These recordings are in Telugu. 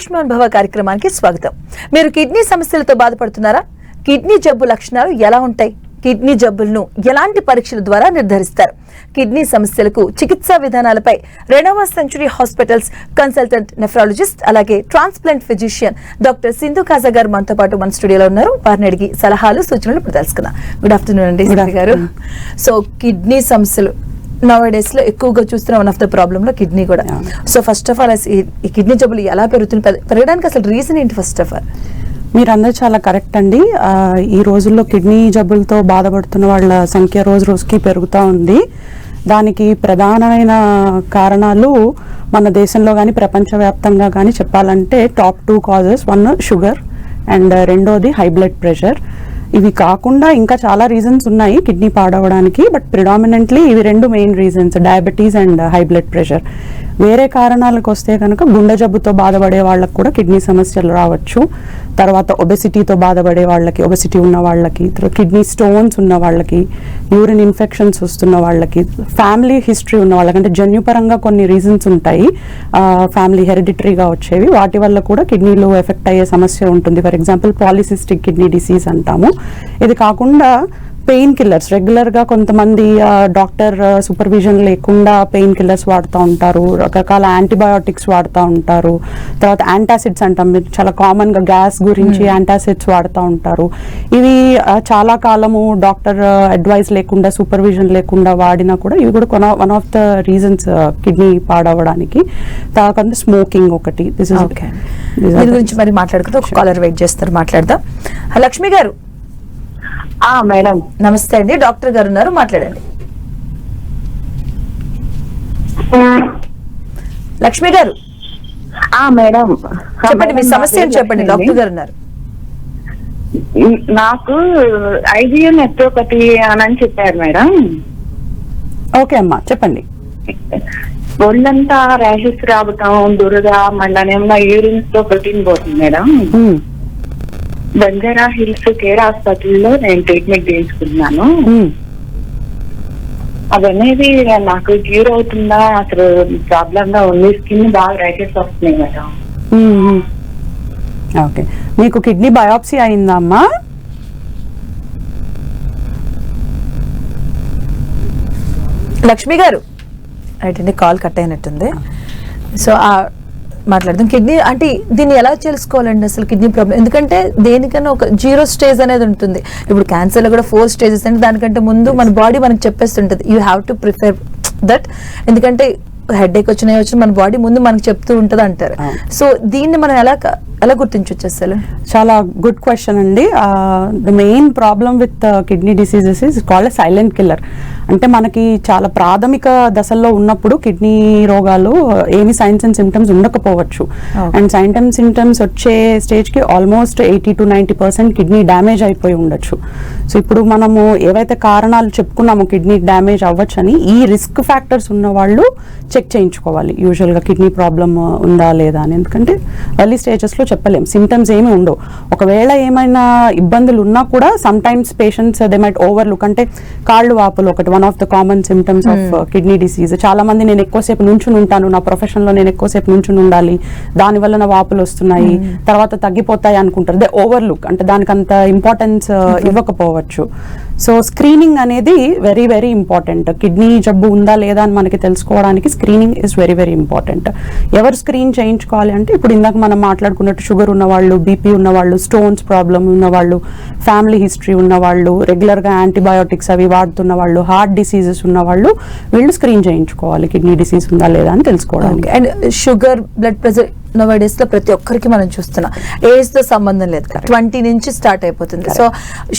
ఆయుష్మాన్ భవ కార్యక్రమానికి స్వాగతం. మీరు కిడ్నీ సమస్యలతో బాధపడుతున్నారా? కిడ్నీ జబ్బు లక్షణాలు ఎలా ఉంటాయి? కిడ్నీ జబ్బులను ఎలాంటి పరీక్షల ద్వారా నిర్ధారిస్తారు? కిడ్నీ సమస్యలకు చికిత్సా విధానాలపై Renova century hospitals consultant nephrologist అలాగే transplant physician doctor Sindhu Kaja garu మనతో పాటు మన స్టూడియోలో ఉన్నారు. వారిని అడిగి సలహాలు సూచనలు ఇప్పుడు తెలుసుకుందాం. గుడ్ ఆఫ్టర్నూన్ అండి గారు. సో కిడ్నీ సమస్యలు నవ్ డేస్లో ఎక్కువగా చూస్తున్న వన్ ఆఫ్ ద ప్రాబ్లమ్లో కిడ్నీ కూడా. సో ఫస్ట్ ఆఫ్ ఆల్ ఈ కిడ్నీ జబ్బులు ఎలా పెరుగుతుంది? పెర- పెరగడానికి అసలు రీజన్ ఏంటి ఫస్ట్ ఆఫ్ ఆల్ మీరందరూ చాలా కరెక్ట్ అండి. ఈ రోజుల్లో కిడ్నీ జబ్బులతో బాధపడుతున్న వాళ్ళ సంఖ్య రోజు రోజుకి పెరుగుతూ ఉంది. దానికి ప్రధానమైన కారణాలు మన దేశంలో కానీ ప్రపంచవ్యాప్తంగా కానీ చెప్పాలంటే top two causes one sugar and రెండోది హై బ్లడ్ ప్రెషర్ ఇవి కాకుండా ఇంకా చాలా రీజన్స్ ఉన్నాయి కిడ్నీ పాడవడానికి బట్ ప్రిడామినెంట్లీ ఇవి రెండు main reasons diabetes and high blood pressure వేరే కారణాలకు వస్తే కనుక గుండె జబ్బుతో బాధపడే వాళ్ళకి కూడా కిడ్నీ సమస్యలు రావచ్చు. తర్వాత ఒబెసిటీతో బాధపడే వాళ్ళకి ఒబెసిటీ ఉన్న వాళ్ళకి కిడ్నీ స్టోన్స్ ఉన్న వాళ్ళకి యూరిన్ ఇన్ఫెక్షన్స్ వస్తున్న వాళ్ళకి ఫ్యామిలీ హిస్టరీ ఉన్న వాళ్ళకి అంటే జన్యుపరంగా కొన్ని రీజన్స్ ఉంటాయి. ఫ్యామిలీ హెరిడిటరీగా వచ్చేవి. వాటి వల్ల కూడా కిడ్నీలో ఎఫెక్ట్ అయ్యే సమస్య ఉంటుంది. For example polycystic kidney disease అంటాము. ఇది కాకుండా పెయిన్ కిల్లర్స్. రెగ్యులర్గా కొంతమంది డాక్టర్ సూపర్విజన్ లేకుండా పెయిన్ కిల్లర్స్ వాడుతూ ఉంటారు. రకరకాల యాంటీబయోటిక్స్ వాడుతూ ఉంటారు. తర్వాత యాంటాసిడ్స్ అంటాం. మీరు చాలా కామన్గా గ్యాస్ గురించి యాంటాసిడ్స్ వాడుతూ ఉంటారు. ఇవి చాలా కాలము డాక్టర్ అడ్వైస్ లేకుండా సూపర్విజన్ లేకుండా వాడినా కూడా ఇవి కూడా one of the reasons kidney పాడవడానికి. తర్వాత స్మోకింగ్ ఒకటి. దిస్ ఇస్ ఓకే దీని గురించి మరి మాట్లాడుకుంటే ఒక కాలర్ వెయిట్ చేస్తారు మాట్లాడదాం. లక్ష్మి గారు మేడం. నమస్తే అండి. డాక్టర్ గారు ఉన్నారు మాట్లాడండి. లక్ష్మి గారు. ఆ మేడం. చెప్పండి మీ సమస్య చెప్పండి? డాక్టర్ గారు ఉన్నారు. నాకు ఐబిఎం ఎస్ట్రోపతి అని చెప్పారు మేడం. ఓకే అమ్మా చెప్పండి. ఒళ్ళంతా ర్యాషెస్ రావటం దురద మళ్ళనేమో యూరిన్స్తో ప్రోటీన్ పోతుంది మేడం. బంజారా హిల్స్ కేర్ హాస్పిటల్లో నేను ట్రీట్మెంట్ చేయించుకున్నాను. అవనేది నాకు క్యూర్ అవుతుందా అసలు ప్రాబ్లం గా ఉంది స్కిన్ బాగా ర్యాషెస్ వస్తున్నాయి మేడం. మ్మ్. ఓకే. మీకు కిడ్నీ బయాప్సీ అయిందా అమ్మా? లక్ష్మి గారు. అండి కాల్ కట్ అయినట్టుంది. సో ఆ మాట్లాడదాం. కిడ్నీ అంటే దీన్ని ఎలా తెలుసుకోవాలండి అసలు కిడ్నీ ప్రాబ్లం? ఎందుకంటే దేనికన్నా ఒక జీరో స్టేజ్ అనేది ఉంటుంది. ఇప్పుడు క్యాన్సర్లో కూడా ఫోర్ స్టేజెస్ అంటే దానికంటే ముందు మన బాడీ మనకు చెప్పేస్తుంటది. You have to prefer that ఎందుకంటే హెడ్ ఏక్ వచ్చినాయి వచ్చిన మన బాడీ ముందు మనకు చెప్తూ ఉంటది అంటారు. సో దీన్ని మనం ఎలా ఎలా గుర్తించవచ్చు అసలు? చాలా గుడ్ క్వశ్చన్ అండి. The main problem with kidney diseases is called silent killer అంటే మనకి చాలా ప్రాథమిక దశల్లో ఉన్నప్పుడు కిడ్నీ రోగాలు ఏమి సైన్స్ అండ్ సిమ్టమ్స్ ఉండకపోవచ్చు. అండ్ సైన్స్ అండ్ సిమ్టమ్స్ వచ్చే స్టేజ్కి almost eighty to ninety percent kidney damage అయిపోయి ఉండొచ్చు. సో ఇప్పుడు మనము ఏవైతే కారణాలు చెప్పుకున్నామో కిడ్నీ డ్యామేజ్ అవ్వచ్చని ఈ రిస్క్ ఫ్యాక్టర్స్ ఉన్న వాళ్ళు చెక్ చేయించుకోవాలి యూజువల్గా కిడ్నీ ప్రాబ్లమ్ ఉందా లేదా అని. ఎందుకంటే ఎర్లీ స్టేజెస్లో చెప్పలేం. సిమ్టమ్స్ ఏమీ ఉండవు. ఒకవేళ ఏమైనా ఇబ్బందులు ఉన్నా కూడా sometimes patients they might overlook అంటే కాళ్ళు వాపులు ఒకటి one of the common symptoms of kidney disease చాలా మంది నేను ఎక్కువసేపు నుంచుని ఉంటాను. నా ప్రొఫెషన్లో నేను ఎక్కువసేపు నుంచుని ఉండాలి. దాని వల్ల నా వాపులు వస్తున్నాయి. తర్వాత తగ్గిపోతాయి అనుకుంటారు. దే ఓవర్లుక్ అంటే దానికి అంత ఇంపార్టెన్స్ ఇవ్వకపోవచ్చు. సో స్క్రీనింగ్ అనేది వెరీ వెరీ ఇంపార్టెంట్ కిడ్నీ జబ్బు ఉందా లేదా అని మనకి తెలుసుకోవడానికి screening is very very important ఎవరు స్క్రీన్ చేయించుకోవాలి అంటే ఇప్పుడు ఇందాక మనం మాట్లాడుకున్నట్టు షుగర్ ఉన్నవాళ్ళు బీపీ ఉన్నవాళ్ళు స్టోన్స్ ప్రాబ్లం ఉన్నవాళ్ళు ఫ్యామిలీ హిస్టరీ ఉన్నవాళ్ళు రెగ్యులర్గా యాంటీబయోటిక్స్ అవి వాడుతున్న వాళ్ళు హార్ట్ డిసీజెస్ ఉన్నవాళ్ళు వీళ్ళు స్క్రీన్ చేయించుకోవాలి. కిడ్నీ డిసీజ్ ఉందా లేదా అని తెలుసుకోవడానికి. అండ్ షుగర్ బ్లడ్ ప్రెషర్ డేస్లో ప్రతి ఒక్కరికి మనం చూస్తున్నాం. ఏజ్తో సంబంధం లేదు. ట్వంటీ నుంచి స్టార్ట్ అయిపోతుంది. సో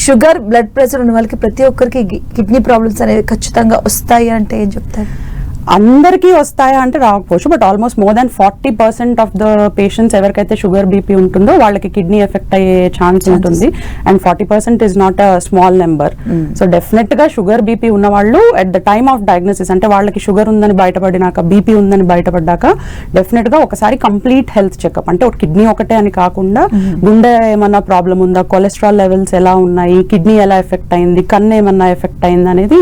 షుగర్ బ్లడ్ ప్రెషర్ ఉన్న వాళ్ళకి ప్రతి ఒక్కరికి కిడ్నీ ప్రాబ్లమ్స్ అనేవి ఖచ్చితంగా వస్తాయి అంటే ఏం చెప్తారు? అందరికీ వస్తాయా అంటే రాకపోవచ్చు. But almost more than forty percent of the patients ఎవరికైతే షుగర్ బీపీ ఉంటుందో వాళ్ళకి కిడ్నీ ఎఫెక్ట్ అయ్యే ఛాన్స్ ఉంటుంది. And forty percent is not a small number so డెఫినెట్గా షుగర్ బీపీ ఉన్న వాళ్ళు at the time of diagnosis అంటే వాళ్ళకి షుగర్ ఉందని బయటపడినాక బీపీ ఉందని బయటపడ్డాక డెఫినెట్గా ఒకసారి కంప్లీట్ హెల్త్ చెకప్ అంటే కిడ్నీ ఒకటే అని కాకుండా గుండె ఏమన్నా ప్రాబ్లం ఉందా కొలెస్ట్రాల్ లెవెల్స్ ఎలా ఉన్నాయి కిడ్నీ ఎలా ఎఫెక్ట్ అయింది కన్ను ఏమన్నా ఎఫెక్ట్ అయింది అనేది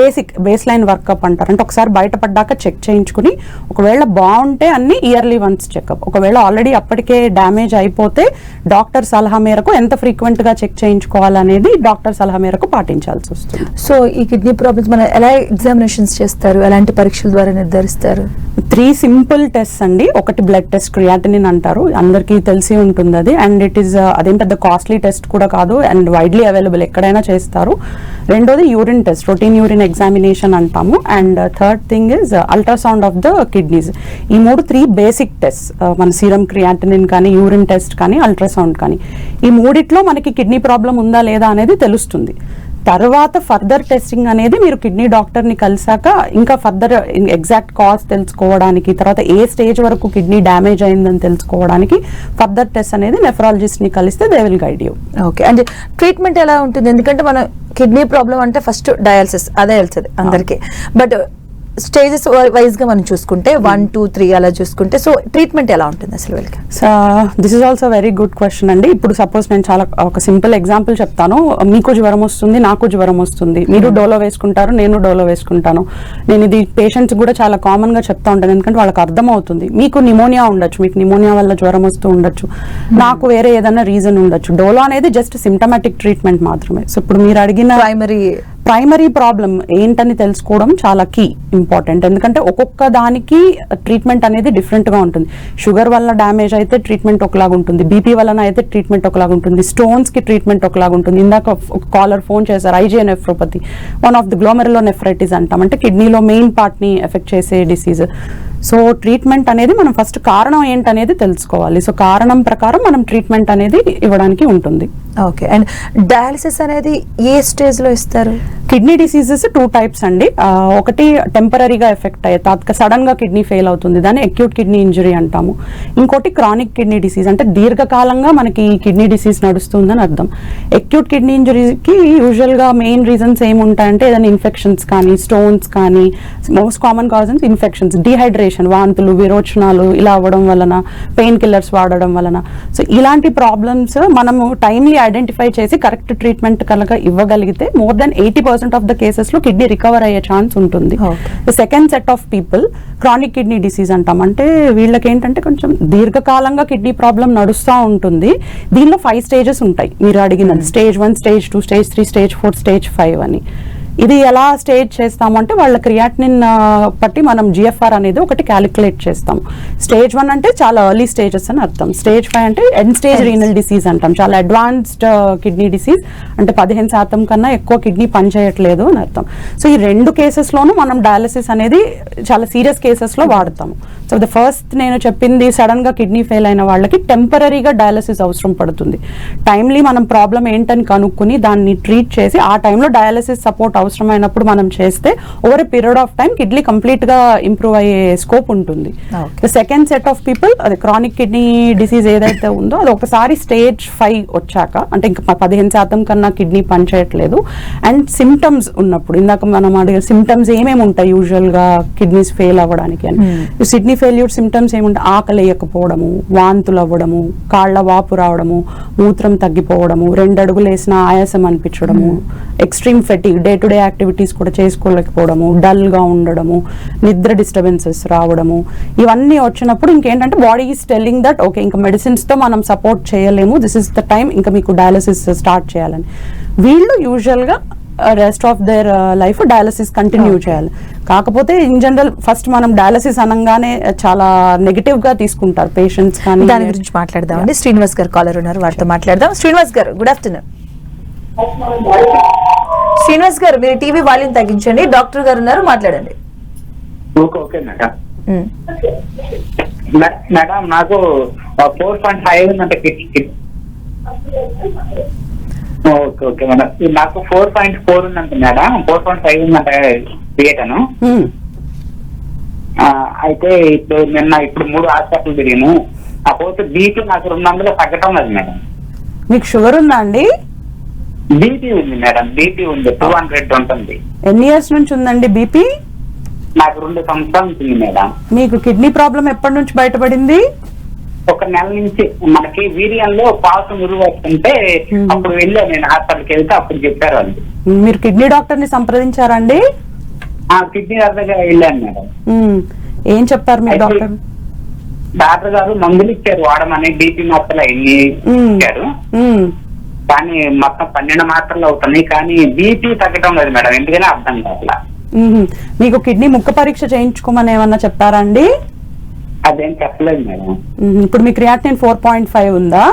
బేసిక్ బేస్ లైన్ వర్కప్ అంటారు. అంటే ఒకసారి బయట బయటపడ్డాక చెక్ చేయించుకుని ఒకవేళ బాగుంటే అన్ని ఇయర్లీ వన్స్ చెకప్ ఒకవేళ ఆల్రెడీ అప్పటికే డ్యామేజ్ అయిపోతే డాక్టర్ సలహా మేరకు ఎంత frequent గా చెక్ చేయించుకోవాలనేది డాక్టర్ సలహా మేరకు పాటించాల్సి వస్తుంది. సో ఈ కిడ్నీ ప్రాబ్లమ్స్ మనం ఎలా ఎగ్జామినేషన్స్ చేస్తారు? ఎలాంటి పరీక్షల ద్వారా నిర్ధారిస్తారు? త్రీ సింపుల్ టెస్ట్ అండి. ఒకటి బ్లడ్ టెస్ట్ క్రియాటినిన్ అంటారు. అందరికీ తెలిసి ఉంటుంది అది. అండ్ ఇట్ ఈస్ అదేం పెద్ద కాస్ట్లీ టెస్ట్ కూడా కాదు. అండ్ వైడ్లీ అవైలబుల్ ఎక్కడైనా చేస్తారు. రెండోది urine test routine urine examination అంటాము. And third thing is ultrasound of the kidneys ఈ మూడు త్రీ బేసిక్ టెస్ట్ మన సీరం క్రియాటినిన్ కానీ యూరిన్ టెస్ట్ కానీ అల్ట్రాసౌండ్ కానీ. ఈ మూడిట్లో మనకి కిడ్నీ ప్రాబ్లం ఉందా లేదా అనేది తెలుస్తుంది. తర్వాత ఫర్దర్ టెస్టింగ్ అనేది మీరు కిడ్నీ డాక్టర్ని కలిసాక ఇంకా ఫర్దర్ ఎగ్జాక్ట్ కాజ్ తెలుసుకోవడానికి తర్వాత ఏ స్టేజ్ వరకు కిడ్నీ డ్యామేజ్ అయిందని తెలుసుకోవడానికి ఫర్దర్ టెస్ట్ అనేది నెఫ్రాలజిస్ట్ని కలిస్తే they will guide you okay అంటే ట్రీట్మెంట్ ఎలా ఉంటుంది? ఎందుకంటే మనం కిడ్నీ ప్రాబ్లం అంటే ఫస్ట్ డయాలసిస్ అదే వెళ్తుంది అందరికి. బట్ స్టేజెస్ వైజ్గా మనం చూసుకుంటే వన్ టూ త్రీ అలా చూసుకుంటే సో ట్రీట్మెంట్ ఎలా ఉంటుంది అసలు వీళ్ళకి? So this is also very good question అండి. ఇప్పుడు సపోజ్ నేను చాలా ఒక సింపుల్ ఎగ్జాంపుల్ చెప్తాను. మీకు జ్వరం వస్తుంది నాకు జ్వరం వస్తుంది. మీరు డోలో వేసుకుంటారు నేను డోలో వేసుకుంటాను. నేను ఇది పేషెంట్స్ కూడా చాలా కామన్గా చెప్తా ఉంటాను. ఎందుకంటే వాళ్ళకి అర్థం అవుతుంది. మీకు నిమోనియా ఉండొచ్చు. మీకు నిమోనియా వల్ల జ్వరం వస్తూ ఉండొచ్చు. నాకు వేరే ఏదైనా రీజన్ ఉండొచ్చు. డోలో అనేది జస్ట్ సిమ్టమాటిక్ ట్రీట్మెంట్ మాత్రమే. సో ఇప్పుడు మీరు అడిగిన ప్రైమరీ ప్రైమరీ ప్రాబ్లం ఏంటని తెలుసుకోవడం చాలా కీ ఇంపార్టెంట్ ఎందుకంటే ఒక్కొక్క దానికి ట్రీట్మెంట్ అనేది డిఫరెంట్గా ఉంటుంది. షుగర్ వల్ల డ్యామేజ్ అయితే ట్రీట్మెంట్ ఒకలాగా ఉంటుంది. బీపీ వలన అయితే ట్రీట్మెంట్ ఒకలాగా ఉంటుంది. స్టోన్స్కి ట్రీట్మెంట్ ఒకలాగా ఉంటుంది. ఇందాక ఒక కాలర్ ఫోన్ చేశారు IgA nephropathy one of the glomerulonephritis అంటాం. అంటే కిడ్నీలో మెయిన్ పార్ట్ని ఎఫెక్ట్ చేసే డిసీజ్ సో ట్రీట్మెంట్ అనేది మనం ఫస్ట్ కారణం ఏంటనేది తెలుసుకోవాలి. సో కారణం ప్రకారం మనం ట్రీట్మెంట్ అనేది ఇవ్వడానికి ఉంటుంది. ఓకే అండ్ డయాలసిస్ అనేది ఏ స్టేజ్లో ఇస్తారు? కిడ్నీ డిసీజెస్ టూ టైప్స్ అండి. ఒకటి టెంపరీగా ఎఫెక్ట్ అయ్యే తాత్క సడన్గా కిడ్నీ ఫెయిల్ అవుతుంది. దాన్ని అక్యూట్ కిడ్నీ ఇంజరీ అంటాము. ఇంకోటి క్రానిక్ కిడ్నీ డిసీజ్ అంటే దీర్ఘకాలంగా మనకి కిడ్నీ డిసీజ్ నడుస్తుందని అర్థం. అక్యూట్ కిడ్నీ ఇంజరీకి యూజువల్గా మెయిన్ రీజన్స్ ఏముంటాయంటే ఏదైనా ఇన్ఫెక్షన్స్ కానీ స్టోన్స్ కానీ most common causes infections dehydration వాంతులు విరోచనాలు ఇలా అవ్వడం వలన పెయిన్ కిల్లర్స్ వాడడం వలన. సో ఇలాంటి ప్రాబ్లమ్స్ మనము టైమ్లీ ఐడెంటిఫై చేసి కరెక్ట్ ట్రీట్మెంట్ కనుక ఇవ్వగలిగితే more then eighty percent of the కేసెస్లో కిడ్నీ రికవర్ అయ్యే ఛాన్స్ ఉంటుంది. Second set of people chronic kidney disease అంటాం. అంటే వీళ్ళకి ఏంటంటే కొంచెం దీర్ఘకాలంగా కిడ్నీ ప్రాబ్లం నడుస్తూ ఉంటుంది. దీనిలో ఫైవ్ స్టేజెస్ ఉంటాయి. మీరు అడిగినది stage one stage two stage three stage four stage five అని. ఇది ఎలా స్టేజ్ చేస్తామంటే వాళ్ళ క్రియాటినిన్ బట్టి మనం జిఎఫ్ఆర్ అనేది ఒకటి క్యాలిక్యులేట్ చేస్తాం. స్టేజ్ వన్ అంటే చాలా ఎర్లీ స్టేజెస్ అని అర్థం. స్టేజ్ ఫైవ్ అంటే ఎండ్ స్టేజ్ రీనల్ డిసీజ్ అంటాం. చాలా అడ్వాన్స్డ్ కిడ్నీ డిసీజ్ అంటే పదిహేను శాతం కన్నా ఎక్కువ కిడ్నీ పనిచేయట్లేదు అని అర్థం. సో ఈ రెండు కేసెస్లోనూ మనం డయాలసిస్ అనేది చాలా సీరియస్ కేసెస్లో వాడతాము. సో ద ఫస్ట్ నేను చెప్పింది సడన్గా కిడ్నీ ఫెయిల్ అయిన వాళ్ళకి టెంపరీగా డయాలసిస్ అవసరం పడుతుంది. టైమ్లీ మనం ప్రాబ్లం ఏంటని కనుక్కుని దాన్ని ట్రీట్ చేసి ఆ టైంలో డయాలసిస్ సపోర్ట్ అవసరమైనప్పుడు మనం చేస్తే over a period of time kidney కంప్లీట్గా ఇంప్రూవ్ అయ్యే స్కోప్ ఉంటుంది. The second set of people అది క్రానిక్ కిడ్నీ డిసీజ్ ఏదైతే ఉందో అది ఒకసారి స్టేజ్ ఫైవ్ వచ్చాక అంటే ఇంకా పదిహేను శాతం కన్నా కిడ్నీ పనిచేయట్లేదు. అండ్ సిమ్టమ్స్ ఉన్నప్పుడు ఇందాక మనం అడిగే సిమ్టమ్స్ ఏమేమి ఉంటాయి యూజువల్గా కిడ్నీస్ ఫెయిల్ అవ్వడానికి అని. కిడ్నీ ఫెయిల్యూర్ సిమ్టమ్స్ ఏముంటాయి? ఆకలి వేయకపోవడము వాంతులు అవ్వడము కాళ్ళ వాపు రావడము మూత్రం తగ్గిపోవడము రెండు అడుగులు వేసిన ఆయాసం అనిపించడము extreme fatigue day to day activities కూడా చేసుకోలేకపోవడము డల్గా ఉండడము నిద్ర డిస్టర్బెన్సెస్ రావడము ఇవన్నీ వచ్చినప్పుడు ఇంకేంటంటే body is telling that okay ఇంకా మెడిసిన్స్తో మనం సపోర్ట్ చేయలేము దిస్ ఇస్ ద టైం ఇంకా మీకు డయాలసిస్ స్టార్ట్ చేయాలని. వీళ్ళు యూజువల్గా rest of their life dialysis continue చేయాలి. కాకపోతే ఇన్ జనరల్ ఫస్ట్ మనం డయాలసిస్ అనగానే చాలా నెగిటివ్గా తీసుకుంటారు పేషెంట్స్ కానీ దాని గురించి మాట్లాడదామండి శ్రీనివాస్ గారు కాలర్ ఉన్నారు వారితో మాట్లాడదాం. శ్రీనివాస్ గారు గుడ్ ఆఫ్టర్నూన్ శ్రీనివాస్ గారు మీరు టీవీ వాల్యూమ్ తగ్గించండి. డాక్టర్ గారు ఉన్నారు మాట్లాడండి. Okay okay madam. నాకు ఫోర్ పాయింట్ ఫైవ్ ఉందంటే ఓకే ఓకే. మేడం నాకు ఫోర్ పాయింట్ ఫోర్ ఉందంట మేడం. ఫోర్ పాయింట్ ఫైవ్ ఉందంట Hmm. అయితే ఇప్పుడు నిన్న ఇప్పుడు మూడు హాస్పిటల్ తిరిగాను కాకపోతే బీపీ నాకు రెండు వందలు తగ్గటం లేదు మేడం. మీకు షుగర్ ఉందా అండి? బీపీ ఉంది మేడం. బీపీ ఉంది. టూ హండ్రెడ్ ఉంటుంది. ఎన్ని ఇయర్స్ నుంచి ఉందండి బీపీ నాకు రెండు సంవత్సరాల ఉంది మేడం. మీకు కిడ్నీ ప్రాబ్లం ఎప్పటి నుంచి బయటపడింది? ఒక నెల నుంచి మనకి వీర్యంలో పాసు మురుగు వస్తుంటే Hmm. అప్పుడు వెళ్ళా నేను హాస్పిటల్కి వెళ్తే అప్పుడు చెప్పారు వాళ్ళు మీరు కిడ్నీ డాక్టర్ని సంప్రదించారండి ఆ కిడ్నీ దగ్గర వెళ్ళాను మేడం. ఏం చెప్పారు అయితే- డాక్టర్ డాక్టర్ గారు మందులు ఇచ్చారు వాడమని బీపీ మాత్రలు అన్ని. ఇచ్చారు. కానీ మొత్తం పన్నెండు మాత్రలు అవుతున్నాయి కానీ బీపీ తగ్గడం లేదు మేడం ఎందుకని అర్థం కావట్లా మ్మ్. మీకు కిడ్నీ ముక్క పరీక్ష చేయించుకోమని ఏమన్నా చెప్పారా అండి అదేం చెప్పలేదు మేడం. ఇప్పుడు మీ క్రియాటిన్ ఫోర్ పాయింట్ ఫైవ్ ఉందా?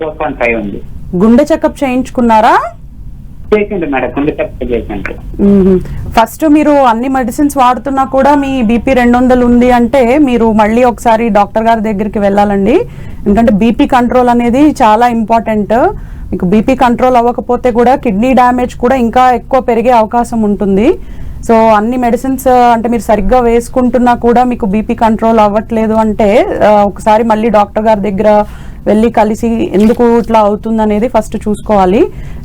ఫోర్ పాయింట్ ఫైవ్ ఉంది. గుండె చెకప్ చేయించుకున్నారా? చేసిండు మేడం గుండె చెప్తే చేసిండు. ఫస్ట్ మీరు అన్ని మెడిసిన్స్ వాడుతున్నా కూడా మీ బీపీ రెండు వందలు ఉంది అంటే మీరు మళ్ళీ ఒకసారి డాక్టర్ గారి దగ్గరికి వెళ్ళాలండి. ఎందుకంటే బీపీ కంట్రోల్ అనేది చాలా ఇంపార్టెంట్. మీకు బీపీ కంట్రోల్ అవ్వకపోతే కూడా కిడ్నీ డ్యామేజ్ కూడా ఇంకా ఎక్కువ పెరిగే అవకాశం ఉంటుంది. సో అన్ని మెడిసిన్స్ అంటే మీరు సరిగ్గా వేసుకుంటున్నా కూడా మీకు బీపీ కంట్రోల్ అవ్వట్లేదు అంటే ఒకసారి మళ్ళీ డాక్టర్ గారి దగ్గర వెళ్ళి కలిసి ఎందుకు ఇట్లా అవుతుంది అనేది ఫస్ట్ చూసుకోవాలి.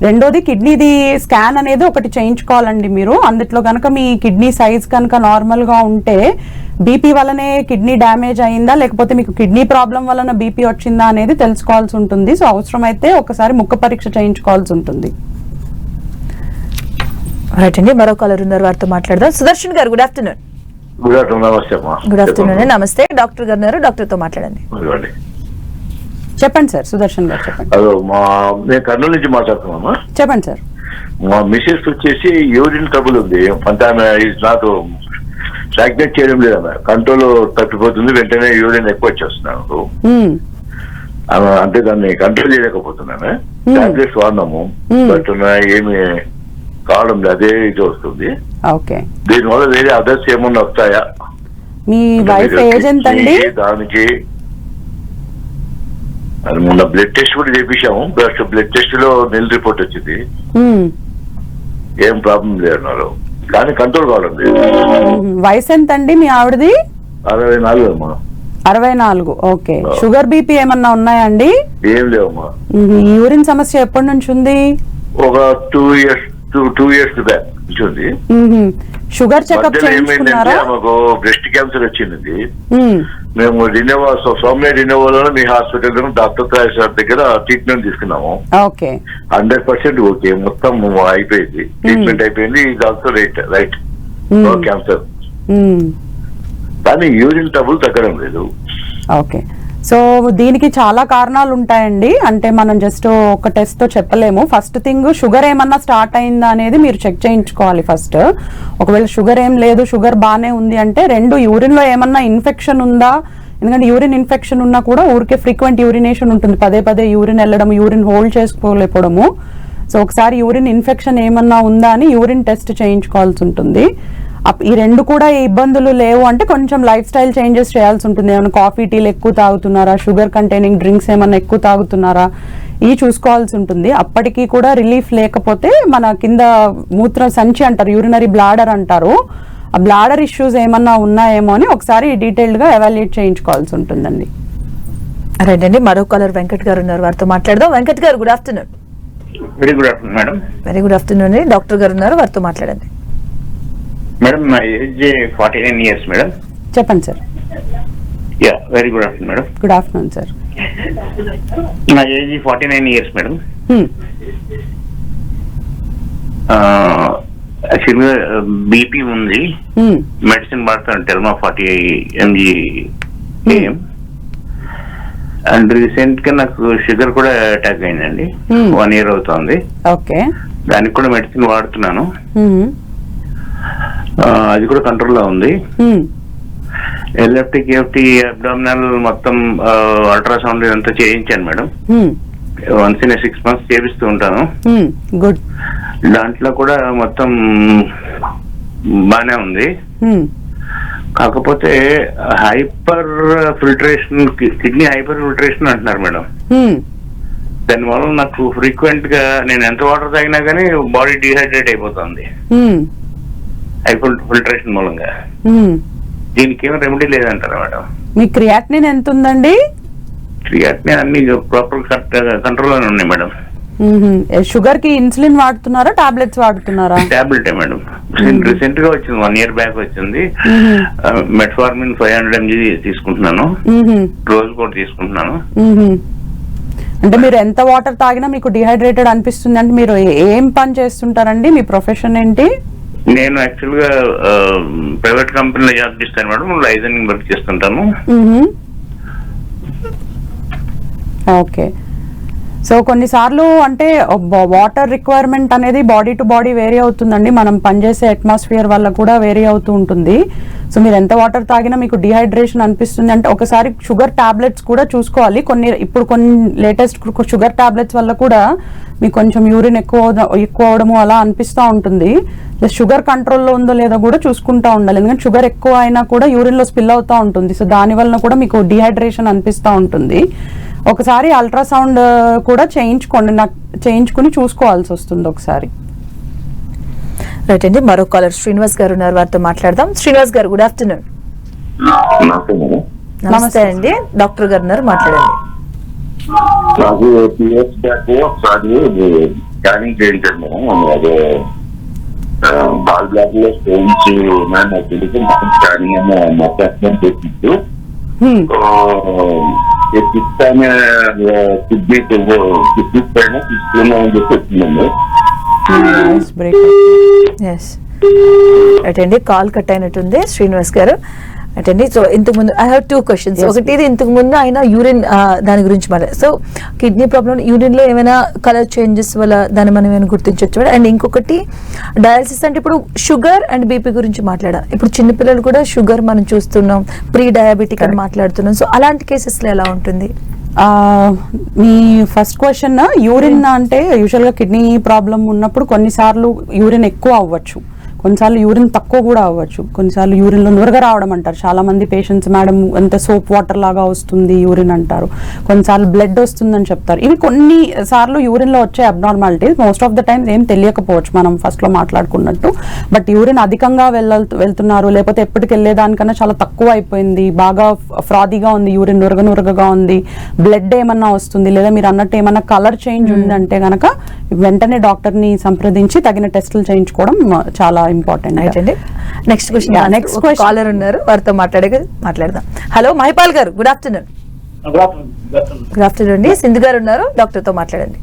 రెండోది కిడ్నీది స్కాన్ అనేది ఒకటి చేయించుకోవాలండి మీరు. అందుట్లో కనుక మీ కిడ్నీ సైజ్ కనుక నార్మల్గా ఉంటే బీపీ వల్లనే కిడ్నీ డ్యామేజ్ అయిందా లేకపోతే మీకు కిడ్నీ ప్రాబ్లం వలన బీపీ వచ్చిందా అనేది తెలుసుకోవాల్సి ఉంటుంది. సో అవసరమైతే ఒకసారి ముక్క పరీక్ష చేయించుకోవాల్సి ఉంటుంది. రైట్ అండి. మరో కాలర్ ఉన్నారు. వారితో మాట్లాడదాం. Sudarshan garu good afternoon good afternoon నమస్తే గుడ్ ఆఫ్టర్నూన్ నమస్తే. డాక్టర్ గారు డాక్టర్తో మాట్లాడండి. చెప్పండి సార్. సుదర్శన్ గారు చెప్పండి. మా నేను కర్నూలు నుంచి మాట్లాడుతున్నామా చెప్పండి సార్. మా మిసెస్ వచ్చేసి యూరిన్ ట్రబుల్ ఉంది. అంత ఆమె ఈజ్ నాట్ స్టాగ్నేట్ చేయడం లేదు ఆమె కంట్రోల్ తప్పిపోతుంది. వెంటనే యూరిన్ ఎక్కువ వచ్చేస్తున్నాను. అంటే దాన్ని కంట్రోల్ చేయలేకపోతున్నాను. టాబ్లెట్స్ వాడినాము. బట్ ఏమి కావడం అదే ఇది వస్తుంది. ఓకే. దీనివల్ల వేరే అదర్స్ ఏమన్నా వస్తాయా? మీ వైఫ్ ఏజ్ ఎంత అండి? దానికి? అది మొన్న బ్లడ్ టెస్ట్ కూడా చేపించాము. ఫస్ట్ బ్లడ్ టెస్ట్లో నెల్ రిపోర్ట్ వచ్చింది. ఏం ప్రాబ్లం లేదన్నారు కానీ కంట్రోల్ కావడం లేదు. మ్మ్. వయసు ఎంత అండి మీ ఆవిడది? అరవై నాలుగు అమ్మా. అరవై నాలుగు. ఓకే. షుగర్ బీపీ ఏమన్నా ఉన్నాయా అండి? ఏం లేవమ్మా. మ్మ్. ఈ యూరిన్ సమస్య ఎప్పటి నుంచి ఉంది? ఒక two years two two years back hmm. Sugar checkup ఏమైందంటే ఆమెకు బ్రెస్ట్ క్యాన్సర్ వచ్చింది మ్మ్. రినోవా సౌమ్య రినోవాలో మీ హాస్పిటల్ డాక్టర్ త్రాయ్ సార్ దగ్గర ట్రీట్మెంట్ తీసుకున్నాము. ఓకే. హండ్రెడ్ పర్సెంట్ ఓకే మొత్తం అయిపోయింది. ట్రీట్మెంట్ అయిపోయింది ఇది ఆల్సో రైట్ రైట్. క్యాన్సర్. కానీ యూరిన్ ట్రబుల్ తగ్గడం లేదు. ఓకే. సో దీనికి చాలా కారణాలు ఉంటాయండి. అంటే మనం జస్ట్ ఒక టెస్ట్తో చెప్పలేము. ఫస్ట్ థింగ్ షుగర్ ఏమన్నా స్టార్ట్ అయిందా అనేది మీరు చెక్ చేయించుకోవాలి ఫస్ట్ ఒకవేళ షుగర్ ఏం లేదు షుగర్ బాగానే ఉంది అంటే రెండు యూరిన్లో ఏమన్నా ఇన్ఫెక్షన్ ఉందా? ఎందుకంటే యూరిన్ ఇన్ఫెక్షన్ ఉన్నా కూడా ఊరికే ఫ్రీక్వెంట్ యూరినేషన్ ఉంటుంది. పదే పదే యూరిన్ వెళ్ళడం యూరిన్ హోల్డ్ చేసుకోలేకపోవడము. సో ఒకసారి యూరిన్ ఇన్ఫెక్షన్ ఏమన్నా ఉందా అని యూరిన్ టెస్ట్ చేయించుకోవాల్సి ఉంటుంది. ఈ రెండు కూడా ఈ ఇబ్బందులు లేవు అంటే కొంచెం లైఫ్ స్టైల్ చేంజెస్ చేయాల్సి ఉంటుంది. ఏమైనా కాఫీ టీలు ఎక్కువ తాగుతున్నారా? షుగర్ కంటైనింగ్ డ్రింక్స్ ఏమైనా ఎక్కువ తాగుతున్నారా? ఇవి చూసుకోవాల్సి ఉంటుంది. అప్పటికి కూడా రిలీఫ్ లేకపోతే మన కింద మూత్ర సంచి అంటారు యూరినరీ బ్లాడర్ అంటారు. ఆ బ్లాడర్ ఇష్యూస్ ఏమన్నా ఉన్నాయేమో అని ఒకసారి డీటెయిల్డ్గా ఎవాల్యుయేట్ చేయించుకోవాల్సి ఉంటుందండి. రైట్ అండి మరో కాలర్ వెంకట్ గారు ఉన్నారు. వారితో మాట్లాడదాం. Venkat garu good afternoon very good afternoon madam very good afternoon అండి. డాక్టర్ గారు ఉన్నారు. వారితో మాట్లాడండి. మేడం నా age forty nine years madam చెప్పండి sir yeah very good afternoon madam good afternoon sir నా age forty nine years madam యాక్చువల్గా బీపీ ఉంది. మెడిసిన్ వాడతాను Telma forty mg AM and రీసెంట్గా నాకు షుగర్ కూడా అటాక్ అయిందండి. Hmm. వన్ ఇయర్ అవుతోంది. ఓకే దానికి కూడా మెడిసిన్ వాడుతున్నాను. ఆ, అది కూడా కంట్రోల్లో ఉంది. ఎల్ఎఫ్టీ కేఎఫ్టీ అబ్డామినల్ మొత్తం అల్ట్రాసౌండ్ ఇదంతా చేయించాను madam. Once in six months చేపిస్తూ ఉంటాను. గుడ్. దాంట్లో కూడా మొత్తం బానే ఉంది. కాకపోతే hyper filtration kidney hyper filtration అంటున్నారు మేడం. దానివల్ల నాకు ఫ్రీక్వెంట్గా నేను ఎంత వాటర్ తాగినా కానీ బాడీ డిహైడ్రేట్ అయిపోతుంది. ఫిల్టరేషన్ మూలంగా. దీనికి ఏమి రెమెడీ లేదంటారా మేడం? మీ క్రియాటినిన్ ఎంత ఉందండి క్రియాటిని అన్ని ప్రాపర్ కంట్రోల్ ఉన్నాయి మేడం. షుగర్కి ఇన్సులిన్ వాడుతున్నారా టాబ్లెట్స్ వాడుతున్నారా? Tablet madam. రీసెంట్గా వచ్చింది వన్ ఇయర్ బ్యాక్ వచ్చింది. మెట్ఫార్మిన్ ఫైవ్ హండ్రెడ్ ఎంజీ తీసుకుంటున్నాను. రోజు కూడా తీసుకుంటున్నాను. అంటే మీరు ఎంత వాటర్ తాగినా మీకు డిహైడ్రేటెడ్ అనిపిస్తుంది. అంటే మీరు ఏ- ఏం పని చేస్తుంటారండి? మీ ప్రొఫెషన్ ఏంటి? నేను యాక్చువల్గా ప్రైవేట్ కంపెనీలో జాబ్ చేస్తాను మేడం. లైజనింగ్ వర్క్ చేస్తుంటాను. ఓకే. సో కొన్నిసార్లు అంటే వాటర్ రిక్వైర్మెంట్ అనేది బాడీ టు బాడీ వేరీ అవుతుందండి. మనం పనిచేసే అట్మాస్ఫియర్ వల్ల కూడా వేరీ అవుతూ ఉంటుంది. సో మీరు ఎంత వాటర్ తాగినా మీకు డిహైడ్రేషన్ అనిపిస్తుంది. అంటే ఒకసారి షుగర్ టాబ్లెట్స్ కూడా చూసుకోవాలి. కొన్ని ఇప్పుడు కొన్ని లేటెస్ట్ షుగర్ టాబ్లెట్స్ వల్ల కూడా మీకు కొంచెం యూరిన్ ఎక్కువ ఎక్కువ అవడము అలా అనిపిస్తూ ఉంటుంది. జస్ట్ షుగర్ కంట్రోల్లో ఉందో లేదో కూడా చూసుకుంటూ ఉండాలి. ఎందుకంటే షుగర్ ఎక్కువ అయినా కూడా యూరిన్లో స్పిల్ అవుతూ ఉంటుంది. సో దాని వలన కూడా మీకు డిహైడ్రేషన్ అనిపిస్తూ ఉంటుంది. ఒకసారి అల్ట్రాసౌండ్ కూడా చేయించుకోండి. నాకు చేయించుకుని చూసుకోవాల్సి వస్తుంది ఒకసారి. రైట్ అండి. మరో కాలర్ శ్రీనివాస్ గారు ఉన్నారు. వారితో మాట్లాడదాం. శ్రీనివాస్ గారు గుడ్ ఆఫ్టర్నూన్ నమస్తే అండి. డాక్టర్ గారు ఉన్నారు. మాట్లాడండి. నాకు పిఎస్ బ్యాక్ ఒకసారి స్కానింగ్ చేయించాను మేడం. అదే బాల్ బ్లాక్లో స్టోన్స్ ఉన్నాయని నాకు తెలిసి మొత్తం స్కానింగ్ హ్మ్. సిక్స్ అనే కిడ్నీ కిడ్నీ పైన తీసుకున్నామని చెప్పి వచ్చిందండి Nice ఎస్ అటండి కాల్ కట్ అయినట్టుంది శ్రీనివాస్ గారు. అండి సో ఇంతకు ముందు ఐ హావ్ టూ క్వశ్చన్స్ ఒకటి ఇది ఇంతకు ముందు ఆయన యూరిన్ దాని గురించి మాట సో కిడ్నీ ప్రాబ్లం యూరిన్లో ఏమైనా కలర్ చేంజెస్ వల్ల దాన్ని మనం ఏమైనా గుర్తించవచ్చు అండ్ ఇంకొకటి డయాలసిస్ అంటే ఇప్పుడు షుగర్ అండ్ బీపీ గురించి మాట్లాడాలి ఇప్పుడు చిన్నపిల్లలు కూడా షుగర్ మనం చూస్తున్నాం ప్రీ డయాబెటిక్ అని మాట్లాడుతున్నాం. సో అలాంటి కేసెస్లో ఎలా ఉంటుంది? ఆ, మీ ఫస్ట్ క్వశ్చన్ యూరిన్ అంటే యూజువల్గా కిడ్నీ ప్రాబ్లం ఉన్నప్పుడు కొన్నిసార్లు యూరిన్ ఎక్కువ అవ్వచ్చు. కొన్నిసార్లు యూరిన్ తక్కువ కూడా అవ్వచ్చు. కొన్నిసార్లు యూరిన్లో నురగ రావడం అంటారు. చాలా మంది పేషెంట్స్ మేడం ఎంత సోప్ వాటర్ లాగా వస్తుంది యూరిన్ అంటారు. కొన్నిసార్లు బ్లడ్ వస్తుందని చెప్తారు. ఇవి కొన్ని సార్లు యూరిన్లో వచ్చే abnormalities most of the times ఏం తెలియకపోవచ్చు మనం ఫస్ట్లో మాట్లాడుకున్నట్టు. బట్ యూరిన్ అధికంగా వెళ్ళ వెళ్తున్నారు. లేకపోతే ఎప్పటికి వెళ్ళేదానికన్నా చాలా తక్కువ అయిపోయింది. బాగా ఫ్రాదీగా ఉంది యూరిన్ నురగ నురగగా ఉంది. బ్లడ్ ఏమన్నా వస్తుంది. లేదా మీరు అన్నట్టు ఏమన్నా కలర్ చేంజ్ ఉందంటే గనక వెంటనే డాక్టర్ని సంప్రదించి తగిన టెస్టులు చేయించుకోవడం చాలా ఇంపార్టెంట్ రైట్ అండి next question next next question. Caller ఉన్నారు వారితో మాట్లాడే మాట్లాడదాం. హలో మహిపాల్ గారు గుడ్ ఆఫ్టర్నూన్ గుడ్ ఆఫ్టర్నూన్ అండి. సింధు గారు ఉన్నారు డాక్టర్తో మాట్లాడండి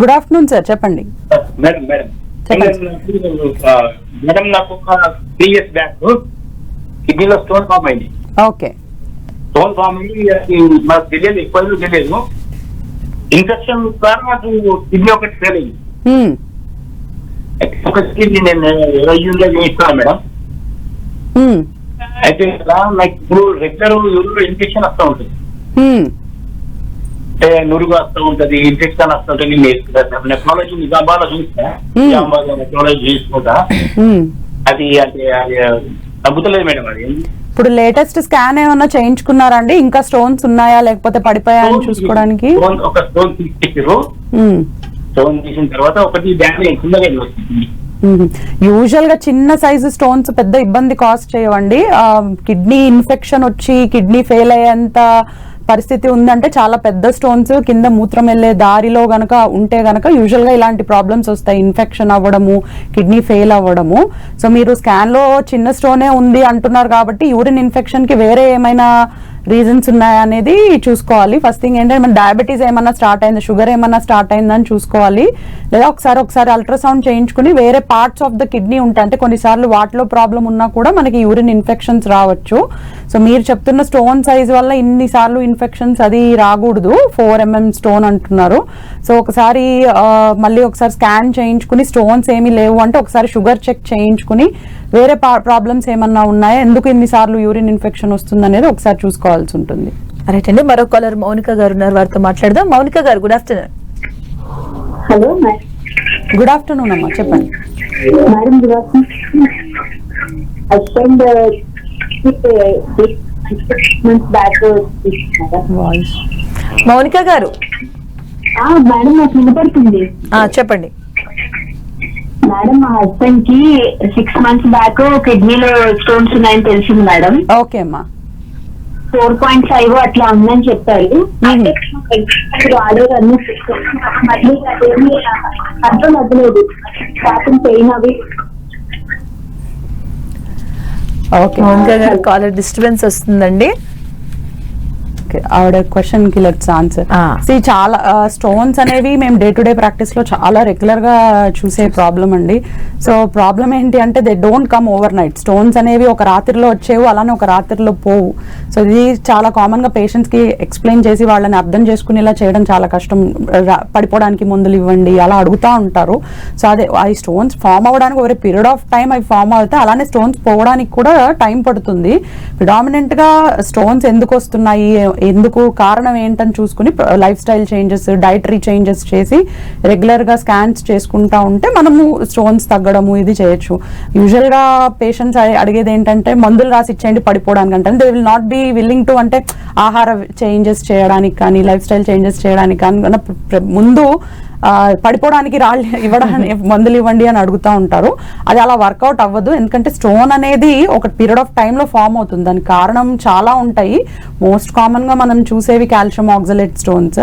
గుడ్ ఆఫ్టర్నూన్ సార్ చెప్పండి. మేడం మేడం మేడం నాకు ఒక త్రీ ఇయర్స్ బ్యాక్ కిడ్నీలో స్టోన్ ఫామ్ అయింది. ఓకే. స్టోన్ ఫామ్ అయింది అది మాకు తెలియదు ఎక్కువ తెలియదు. ఇన్ఫెక్షన్ ద్వారా నాకు కిడ్నీ ఒకటి ఫెయిల్ అయింది. ఒక కిడ్నీ నేను యూరియా చేయిస్తాను మేడం అయితే ఇలా నాకు ఇప్పుడు రెగ్యులర్ యూరిలో ఇన్ఫెక్షన్ వస్తూ ఉంటుంది అంటే నురుగు వస్తూ ఉంటది ఇన్ఫెక్షన్ వస్తూ ఉంటుంది నెక్నాలజీ నిజామాబాద్ చూస్తే Hmm. నిజామాబాద్ నెక్నాలజీ చూసుకుంటా అది అంటే తగ్గుతలేదు మేడం అది ఇప్పుడు లేటెస్ట్ స్కాన్ ఏమన్నా చేయించుకున్నారా అండి ఇంకా స్టోన్స్ ఉన్నాయా? లేకపోతే పడిపోయాయని చూసుకోవడానికి? Stone- ఒక స్టోన్ తీసేసారు స్టోన్ తీసిన తర్వాత ఒకటి డ్యామేజ్ కిందగా వచ్చింది యూజువల్గా చిన్న సైజు స్టోన్స్ పెద్ద ఇబ్బంది కాజ్ చేయవండి. కిడ్నీ ఇన్ఫెక్షన్ వచ్చి కిడ్నీ ఫెయిల్ అయ్యేంత పరిస్థితి ఉందంటే చాలా పెద్ద స్టోన్స్ కింద మూత్రం వెళ్ళే దారిలో గనక ఉంటే గనక యూజువల్గా ఇలాంటి ప్రాబ్లమ్స్ వస్తాయి. ఇన్ఫెక్షన్ అవ్వడము కిడ్నీ ఫెయిల్ అవ్వడము. సో మీరు స్కాన్లో చిన్న స్టోనే ఉంది అంటున్నారు కాబట్టి యూరిన్ ఇన్ఫెక్షన్కి వేరే ఏమైనా రీజన్స్ ఉన్నాయనేది చూసుకోవాలి. ఫస్ట్ థింగ్ ఏంటంటే మన డయాబెటీస్ ఏమన్నా స్టార్ట్ అయింది షుగర్ ఏమన్నా స్టార్ట్ అయిందని చూసుకోవాలి. లేదా ఒకసారి ఒకసారి అల్ట్రాసౌండ్ చేయించుకుని వేరే పార్ట్స్ ఆఫ్ ద కిడ్నీ ఉంటాయి. అంటే కొన్నిసార్లు వాటిలో ప్రాబ్లం ఉన్నా కూడా మనకి యూరిన్ ఇన్ఫెక్షన్స్ రావచ్చు. సో మీరు చెప్తున్న స్టోన్ సైజ్ వల్ల ఇన్నిసార్లు ఇన్ఫెక్షన్స్ అది రాకూడదు. ఫోర్ ఎంఎం స్టోన్ అంటున్నారు. సో ఒకసారి మళ్ళీ ఒకసారి స్కాన్ చేయించుకుని స్టోన్స్ ఏమీ లేవు అంటే ఒకసారి షుగర్ చెక్ చేయించుకుని వేరే ప్రాబ్లమ్స్ ఏమన్నా ఉన్నాయా? ఎందుకు ఇన్నిసార్లు యూరిన్ ఇన్ఫెక్షన్ వస్తుంది అనేది ఒకసారి చూసుకోవాల్సి ఉంటుంది. రైట్ అండి. మరో కాలర్ మౌనిక గారు ఉన్నారు. వారితో మాట్లాడదాం. మౌనిక గారు good afternoon hello good afternoon అమ్మా చెప్పండి. Madam good afternoon husband months back voice Mounika గారు. మేడం నాకు వినపడుతుంది. ఆ, చెప్పండి. మేడం మా హస్బెండ్కి సిక్స్ మంత్స్ బ్యాక్ కిడ్నీలో స్టోన్స్ ఉన్నాయని తెలిసింది మేడం ఓకే అమ్మా ఫోర్ పాయింట్ ఫైవ్ అట్లా ఉందని చెప్పారు. వాడేది అన్ని మళ్ళీ అదేమి కంట్రోల్ అవ్వలేదు. స్టార్టింగ్ పెయిన్ అవి. ఓకే కాలర్ డిస్టర్బెన్స్ వస్తుందండి. ఆవిడ క్వశ్చన్కి లెట్స్ ఆన్సర్. See, చాలా స్టోన్స్ అనేవి మేము డే టు డే ప్రాక్టీస్లో చాలా రెగ్యులర్గా చూసే ప్రాబ్లం అండి. సో ప్రాబ్లం ఏంటి అంటే they don't come over night stones అనేవి ఒక రాత్రిలో వచ్చేవి అలానే ఒక రాత్రిలో పోవు. సో ఇది చాలా కామన్గా పేషెంట్స్కి ఎక్స్ప్లెయిన్ చేసి వాళ్ళని అర్థం చేసుకునేలా చేయడం చాలా కష్టం. పడిపోవడానికి మందులు ఇవ్వండి అలా అడుగుతా ఉంటారు. సో అదే ఆ స్టోన్స్ ఫామ్ అవ్వడానికి ఒక పీరియడ్ ఆఫ్ టైం అవి ఫామ్ అవుతాయి అలానే స్టోన్స్ పోవడానికి కూడా టైం పడుతుంది. ప్రిడామినెంట్గా స్టోన్స్ ఎందుకు వస్తున్నాయి ఎందుకు కారణం ఏంటని చూసుకుని lifestyle changes dietary changes చేసి రెగ్యులర్గా స్కాన్స్ చేసుకుంటా ఉంటే మనము స్టోన్స్ తగ్గడము ఇది చేయొచ్చు. యూజువల్గా పేషెంట్స్ అడిగేది ఏంటంటే మందులు రాసి ఇచ్చేయండి పడిపోవడానికి అంటే they will not be willing to అంటే ఆహార చేంజెస్ చేయడానికి కానీ లైఫ్ స్టైల్ చేంజెస్ చేయడానికి కానీ ముందు పడిపోవడానికి రాళ్ళు ఇవ్వడానికి మందులు ఇవ్వండి అని అడుగుతూ ఉంటారు. అది అలా వర్కౌట్ అవ్వదు. ఎందుకంటే స్టోన్ అనేది ఒక పీరియడ్ ఆఫ్ టైంలో ఫామ్ అవుతుంది. దానికి కారణం చాలా ఉంటాయి. మోస్ట్ కామన్గా మనం చూసేవి కాల్షియం ఆక్సలేట్ స్టోన్స్.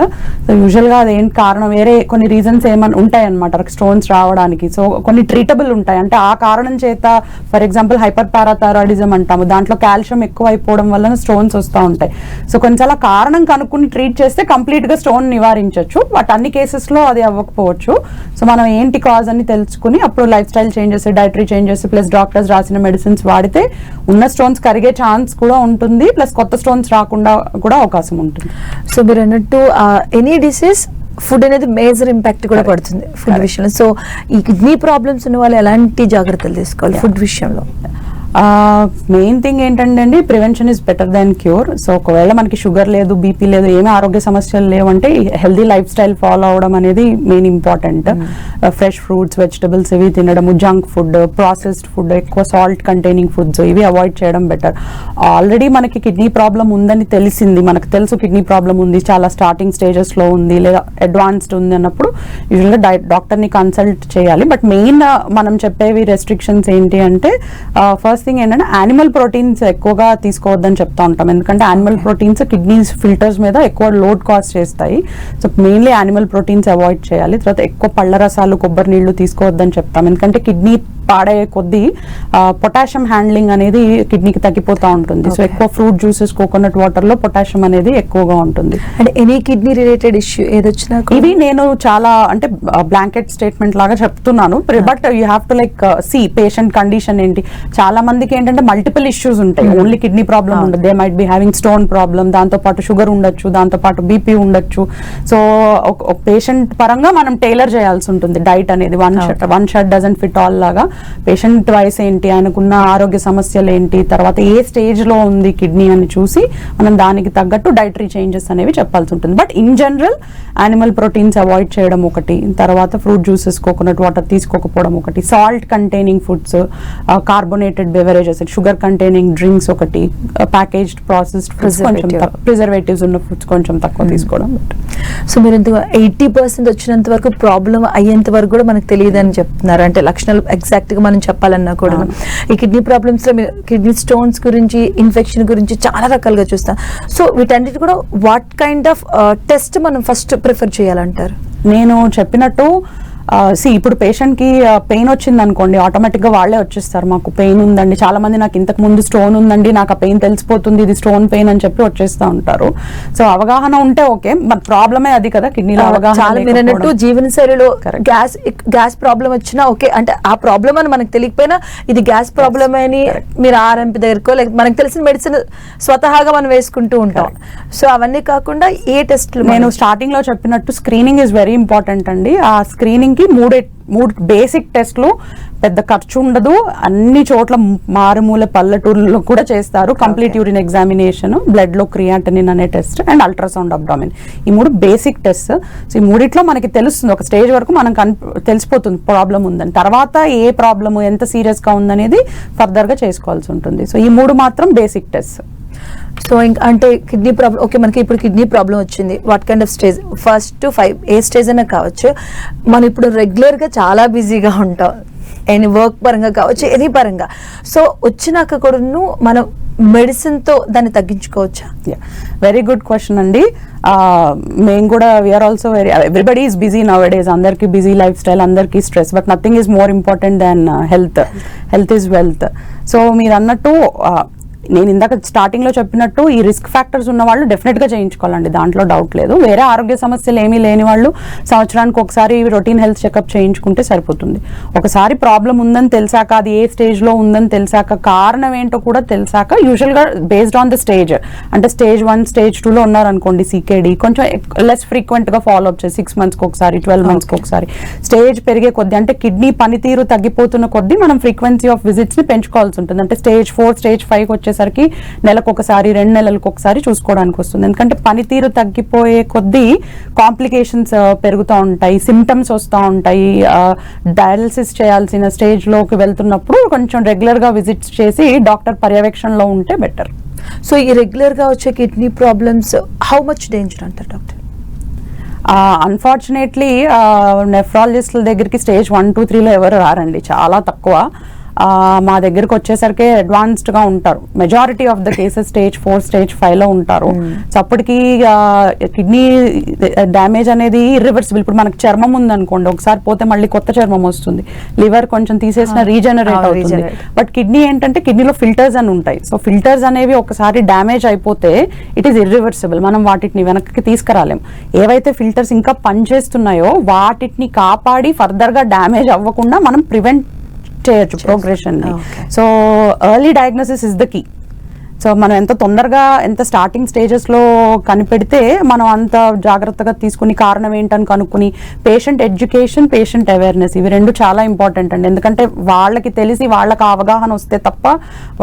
సో యూజువల్గా అదేంటి కారణం? వేరే కొన్ని రీజన్స్ ఏమైనా ఉంటాయి అనమాట స్టోన్స్ రావడానికి. సో కొన్ని ట్రీటబుల్ ఉంటాయి. అంటే ఆ కారణం చేత ఫర్ ఎగ్జాంపుల్ హైపర్ పారాథైరాయిడిజం అంటాము. దాంట్లో కాల్షియం ఎక్కువ అయిపోవడం వలన స్టోన్స్ వస్తూ ఉంటాయి. సో కొంచెం కారణం కనుక్కుని ట్రీట్ చేస్తే కంప్లీట్గా స్టోన్ నివారించవచ్చు బట్ అన్ని కేసెస్లో అది అవ్వకపోవచ్చు. సో మనం ఏంటి కాజ్ అని తెలుసుకుని అప్పుడు lifestyle changes dietary changes plus doctors రాసిన మెడిసిన్స్ వాడితే ఉన్న స్టోన్స్ కరిగే ఛాన్స్ కూడా ఉంటుంది ప్లస్ కొత్త స్టోన్స్ రాకుండా కూడా అవకాశం ఉంటుంది. సో మీరు అన్నట్టు ఎనీ డిసీజ్ ఫుడ్ అనేది మేజర్ ఇంపాక్ట్ కూడా పడుతుంది ఫుడ్ విషయంలో. సో ఈ కిడ్నీ ప్రాబ్లమ్స్ ఉన్న వాళ్ళు ఎలాంటి జాగ్రత్తలు తీసుకోవాలి ఫుడ్ విషయంలో? మెయిన్ థింగ్ ఏంటంటే అండి prevention is better than cure so ఒకవేళ మనకి షుగర్ లేదు బీపీ లేదు ఏమీ ఆరోగ్య సమస్యలు లేవంటే హెల్దీ లైఫ్ స్టైల్ ఫాలో అవడం అనేది main important fresh fruits vegetables ఇవి తినడము జంక్ ఫుడ్ ప్రాసెస్డ్ ఫుడ్ ఎక్కువ సాల్ట్ కంటైనింగ్ ఫుడ్స్ ఇవి అవాయిడ్ చేయడం బెటర్ ఆల్రెడీ మనకి కిడ్నీ ప్రాబ్లం ఉందని తెలిసింది మనకు తెలుసు కిడ్నీ ప్రాబ్లం ఉంది చాలా స్టార్టింగ్ స్టేజెస్లో ఉంది లేదా అడ్వాన్స్డ్ ఉంది అన్నప్పుడు యూజువల్గా డై డాక్టర్ని కన్సల్ట్ చేయాలి. బట్ మెయిన్ మనం చెప్పేవి రెస్ట్రిక్షన్స్ ఏంటి అంటే ఫస్ట్ థింగ్ ఏంటంటే యానిమల్ ప్రోటీన్స్ ఎక్కువగా తీసుకోవద్దని చెప్తా ఉంటాం. ఎందుకంటే యానిమల్ ప్రోటీన్స్ కిడ్నీస్ ఫిల్టర్స్ మీద ఎక్కువ లోడ్ కాస్ట్ చేస్తాయి. So mainly animal proteins avoid చేయాలి. తర్వాత ఎక్కువ పళ్ళ రసాలు కొబ్బరి నీళ్ళు తీసుకోవద్దని చెప్తాం. ఎందుకంటే కిడ్నీ పాడయ్యే కొద్దీ పొటాషియం హ్యాండ్లింగ్ అనేది కిడ్నీకి తగ్గిపోతూ ఉంటుంది. సో ఎక్కువ ఫ్రూట్ జ్యూసెస్ కోకోనట్ వాటర్లో పొటాషియం అనేది ఎక్కువగా ఉంటుంది. అంటే ఎనీ కిడ్నీ రిలేటెడ్ ఇష్యూ ఏదొచ్చినా ఇవి నేను చాలా అంటే బ్లాంకెట్ స్టేట్మెంట్ లాగా చెప్తున్నాను. But you have to like see patient condition ఏంటి? చాలా మందికి ఏంటంటే మల్టిపుల్ ఇష్యూస్ ఉంటాయి. ఓన్లీ కిడ్నీ ప్రాబ్లం ఉండదు. They might be having stone problem దాంతో పాటు షుగర్ ఉండొచ్చు దాంతో పాటు బీపీ ఉండొచ్చు. సో ఒక పేషెంట్ పరంగా మనం టైలర్ చేయాల్సి ఉంటుంది. డైట్ అనేది one shirt one shirt doesn't fit all లాగా. పేషెంట్ వయసు ఏంటి ఆయనకున్న ఆరోగ్య సమస్యలు ఏంటి తర్వాత ఏ స్టేజ్లో ఉంది కిడ్నీ అని చూసి మనం దానికి తగ్గట్టు డైటరీ చేంజెస్ అనేవి చెప్పాల్సి ఉంటుంది. But in general animal proteins avoid చేయడం ఒకటి తర్వాత ఫ్రూట్ జ్యూసెస్ కోకోనట్ వాటర్ తీసుకోకపోవడం ఒకటి salt containing foods carbonated beverages sugar containing drinks ఒకటి ప్యాకేజ్డ్ ప్రాసెస్డ్ ఫుడ్స్ కొంచెం. ప్రిజర్వేటివ్స్ ఉన్న ఫుడ్స్ కొంచెం తక్కువ తీసుకోవడం సో మీరు ఎయిటీ పర్సెంట్ వచ్చినంత వరకు ప్రాబ్లం అయ్యేంత వరకు కూడా మనకు తెలియదు అని చెప్తున్నారు. అంటే లక్షణాలు ఎగ్జాక్ట్ గా మనం చెప్పాలన్నా కూడా. ఈ కిడ్నీ ప్రాబ్లమ్స్లో కిడ్నీ స్టోన్స్ గురించి ఇన్ఫెక్షన్ గురించి చాలా రకాలుగా చూస్తాం. సో వీటన్నిటి కూడా వాట్ కైండ్ ఆఫ్ టెస్ట్ మనం ఫస్ట్ ప్రిఫర్ చేయాలంటారు? నేను చెప్పినట్టు సి ఇప్పుడు పేషెంట్కి పెయిన్ వచ్చింది అనుకోండి ఆటోమేటిక్గా వాళ్ళే వచ్చేస్తారు మాకు. పెయిన్ ఉందండి. చాలా మంది నాకు ఇంతకు ముందు స్టోన్ ఉందండి నాకు ఆ పెయిన్ తెలిసిపోతుంది ఇది స్టోన్ పెయిన్ అని చెప్పి వచ్చేస్తా ఉంటారు. సో అవగాహన ఉంటే ఓకే మన ప్రాబ్లమే అది కదా కిడ్నీలో అవగాహన చాలా మీరు అన్నట్టు లేకపోవడం. జీవన శైలిలో Correct. గ్యాస్ గ్యాస్ ప్రాబ్లం వచ్చినా ఓకే అంటే ఆ ప్రాబ్లం అని మనకు తెలియకపోయినా ఇది గ్యాస్ ప్రాబ్లం అని మీరు ఆర్ఎంపీ దగ్గరకో లేకపోతే మనకు తెలిసిన మెడిసిన్ స్వతహాగా మనం వేసుకుంటూ ఉంటాం. సో అవన్నీ కాకుండా ఏ టెస్ట్లు నేను స్టార్టింగ్లో చెప్పినట్టు స్క్రీనింగ్ ఇస్ వెరీ ఇంపార్టెంట్ అండి. ఆ స్క్రీనింగ్ కి మూడే మూడు బేసిక్ టెస్ట్లు పెద్ద ఖర్చు ఉండదు. అన్ని చోట్ల మారుమూల పల్లెటూర్లలో కూడా చేస్తారు. కంప్లీట్ యూరిన్ ఎగ్జామినేషన్ బ్లడ్లో క్రియాటనిన్ అనే టెస్ట్ అండ్ అల్ట్రాసౌండ్ అబ్డామిన్ ఈ మూడు బేసిక్ టెస్ట్ సో ఈ మూడిట్లో మనకి తెలుస్తుంది. ఒక స్టేజ్ వరకు మనకు కన్- తెలిసిపోతుంది. ప్రాబ్లం ఉందని. తర్వాత ఏ ప్రాబ్లమ్ ఎంత సీరియస్గా ఉందనేది ఫర్దర్గా చేసుకోవాల్సి ఉంటుంది. సో ఈ మూడు మాత్రం బేసిక్ టెస్ట్ సో ఇంకా అంటే కిడ్నీ ప్రాబ్లం ఓకే మనకి ఇప్పుడు కిడ్నీ ప్రాబ్లం వచ్చింది. What kind of stage first two five A stage అయినా కావచ్చు. మనం ఇప్పుడు రెగ్యులర్గా చాలా బిజీగా ఉంటాం. ఎనీ వర్క్ పరంగా కావచ్చు ఎనీ పరంగా. సో వచ్చినాక కూడాను మనం మెడిసిన్తో దాన్ని తగ్గించుకోవచ్చా? వెరీ గుడ్ క్వశ్చన్ అండి. మేము కూడా we are also very everybody is busy nowadays అందరికీ బిజీ లైఫ్ స్టైల్ అందరికీ stress but nothing is more important than health health is wealth so మీరు అన్నట్టు నేను ఇందాక స్టార్టింగ్లో చెప్పినట్టు ఈ రిస్క్ ఫ్యాక్టర్స్ ఉన్న వాళ్ళు డెఫినెట్గా చేయించుకోవాలండి. దాంట్లో డౌట్ లేదు. వేరే ఆరోగ్య సమస్యలు ఏమీ లేని వాళ్ళు సంవత్సరానికి ఒకసారి రొటీన్ హెల్త్ చెకప్ చేయించుకుంటే సరిపోతుంది. ఒకసారి ప్రాబ్లం ఉందని తెలిసాక అది ఏ స్టేజ్లో ఉందని తెలిసాక కారణం ఏంటో కూడా తెలిసాక యూజువల్గా బేస్డ్ ఆన్ ద స్టేజ్ అంటే స్టేజ్ వన్ స్టేజ్ టూ లో ఉన్నారనుకోండి సీకేడి కొంచెం లెస్ ఫ్రీక్వెంట్గా ఫాలో అప్ చేసి సిక్స్ మంత్స్కి ఒకసారి ట్వెల్వ్ మంత్స్కి ఒకసారి. స్టేజ్ పెరిగే కొద్దీ అంటే కిడ్నీ పనితీరు తగ్గిపోతున్న కొద్దీ మనం ఫ్రీక్వెన్సీ ఆఫ్ విజిట్స్ని పెంచుకోవాల్సి ఉంటుంది. అంటే స్టేజ్ ఫోర్ స్టేజ్ ఫైవ్ వచ్చేసరికి నెలకు ఒకసారి రెండు నెలలకు ఒకసారి చూసుకోవడానికి వస్తుంది. ఎందుకంటే పనితీరు తగ్గిపోయే కొద్దీ కాంప్లికేషన్స్ పెరుగుతూ ఉంటాయి సిమ్టమ్స్ వస్తూ ఉంటాయి. డయాలసిస్ చేయాల్సిన స్టేజ్లోకి వెళ్తున్నప్పుడు కొంచెం రెగ్యులర్గా విజిట్స్ చేసి డాక్టర్ పర్యవేక్షణలో ఉంటే బెటర్. సో ఈ రెగ్యులర్గా వచ్చే kidney problems how much danger అంటారు డాక్టర్? అన్ఫార్చునేట్లీ నెఫ్రాలజిస్టుల దగ్గరికి స్టేజ్ వన్ టూ త్రీలో ఎవరు రారండి. చాలా తక్కువ. మా దగ్గరికి వచ్చేసరికి అడ్వాన్స్డ్గా ఉంటారు. Majority of the cases stage four stage ఫైవ్లో ఉంటారు. సో అప్పటికి కిడ్నీ డ్యామేజ్ అనేది ఇర్రివర్సిబుల్ ఇప్పుడు మనకు చర్మం ఉందనుకోండి ఒకసారి పోతే మళ్ళీ కొత్త చర్మం వస్తుంది. లివర్ కొంచెం తీసేసిన. రీజనరేట్ అవుతుంది. బట్ కిడ్నీ ఏంటంటే కిడ్నీలో ఫిల్టర్స్ అని ఉంటాయి. సో ఫిల్టర్స్ అనేవి ఒకసారి డ్యామేజ్ అయిపోతే ఇట్ ఈస్ ఇర్రివర్సిబుల్ మనం వాటిని వెనక్కి తీసుకురాలేం. ఏవైతే ఫిల్టర్స్ ఇంకా పనిచేస్తున్నాయో వాటిని కాపాడి ఫర్దర్గా డ్యామేజ్ అవ్వకుండా మనం ప్రివెంట్ చేయొచ్చు progression. So early diagnosis is the key so మనం ఎంత తొందరగా ఎంత స్టార్టింగ్ స్టేజెస్లో కనిపెడితే మనం అంత జాగ్రత్తగా తీసుకుని కారణం ఏంటని కనుక్కుని పేషెంట్ ఎడ్యుకేషన్ పేషెంట్ అవేర్నెస్ ఇవి రెండు చాలా ఇంపార్టెంట్ అండి. ఎందుకంటే వాళ్ళకి తెలిసి వాళ్ళకి అవగాహన వస్తే తప్ప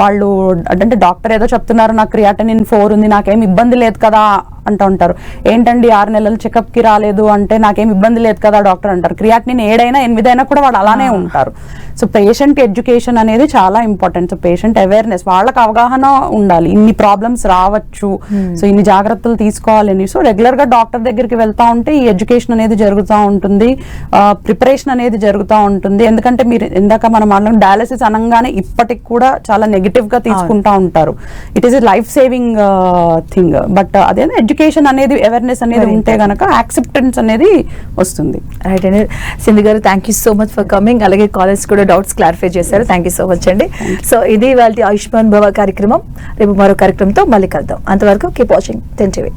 వాళ్ళు అంటే డాక్టర్ ఏదో చెప్తున్నారు నాకు క్రియాటనిన్ ఫోర్ ఉంది నాకేం ఇబ్బంది లేదు కదా అంటూ ఉంటారు. ఏంటండి ఆరు నెలలు చెకప్కి రాలేదు అంటే నాకేం ఇబ్బంది లేదు కదా డాక్టర్ అంటారు. క్రియాటినిన్ ఏడైనా ఎనిమిదైనా కూడా వాళ్ళు అలానే ఉంటారు. సో పేషెంట్ ఎడ్యుకేషన్ అనేది చాలా ఇంపార్టెంట్ సో పేషెంట్ అవేర్నెస్ వాళ్ళకి అవగాహన ఉండాలి. ఇన్ని ప్రాబ్లమ్స్ రావచ్చు. సో ఇన్ని జాగ్రత్తలు తీసుకోవాలని. సో రెగ్యులర్గా డాక్టర్ దగ్గరికి వెళ్తా ఉంటే ఈ ఎడ్యుకేషన్ అనేది జరుగుతూ ఉంటుంది. ప్రిపరేషన్ అనేది జరుగుతూ ఉంటుంది. ఎందుకంటే మీరు ఇందాక మనం మాట్లాడిన డయాలసిస్ అనగానే ఇప్పటికి కూడా చాలా నెగిటివ్గా తీసుకుంటా ఉంటారు. It is life saving thing but అదే ఎడ్యుకేషన్ అనేది అవేర్నెస్ అనేది ఉంటే గనక యాక్సెప్టెన్స్ అనేది వస్తుంది. రైట్ అండి సింధు గారు thank you so much for coming అలాగే కాలేజ్ కూడా డౌట్స్ క్లారిఫై చేశారు. థ్యాంక్ యూ సో మచ్ అండి. సో ఇది వాళ్ళ ఆయుష్మాన్ భవ కార్యక్రమం. రేపు మరో కార్యక్రమంతో మళ్ళీ కలుద్దాం. అంతవరకు కీప్ వాచింగ్ టెన్ టీవీ